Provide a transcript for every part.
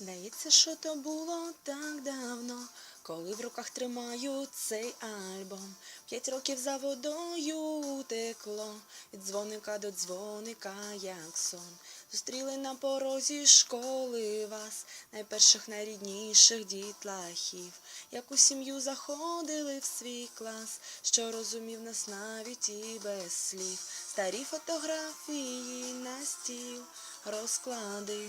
Здається, що то було так давно, коли в руках тримаю цей альбом. П'ять років за водою текло, від дзвоника до дзвоника, як сон. Зустріли на порозі школи вас, найперших, найрідніших дітлахів, як у сім'ю заходили в свій клас, що розумів нас навіть і без слів. Старі фотографії на стіл розклади.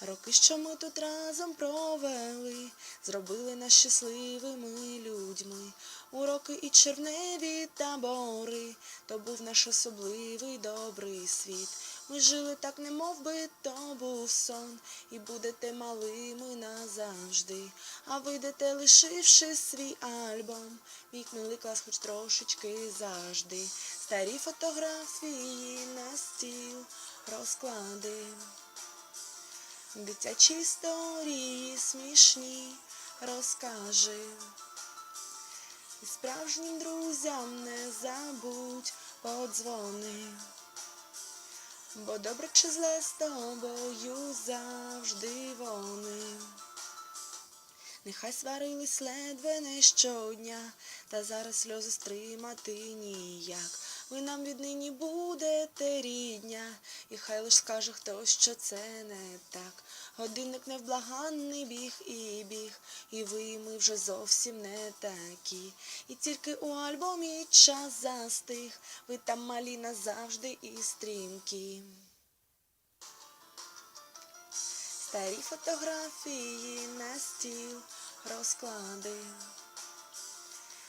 Роки, що ми тут разом провели, зробили нас щасливими людьми. Уроки і червневі табори, то був наш особливий добрий світ. Ми жили так, не мов би то був сон, і будете малими назавжди. А вийдете, лишивши свій альбом, вікнули клас хоч трошечки завжди. Старі фотографії на стіл розклади. Дитячі історії смішні розкажи. І справжнім друзям не забудь подзвони. Бо добре чи зле з тобою завжди вони. Нехай сварились ледве не щодня, та зараз сльози стримати ніяк. Ви нам віднині будете рідня, і хай лиш скаже хтось, що це не так. Годинник невблаганний біг і біг, і ви, і ми вже зовсім не такі. І тільки у альбомі час застиг, ви там малі назавжди і стрімкі. Старі фотографії на стіл розклади.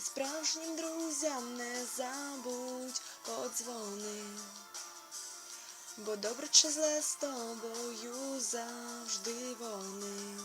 Справжнім друзям не забудь подзвони. Бо добре чи зле з тобою завжди вони.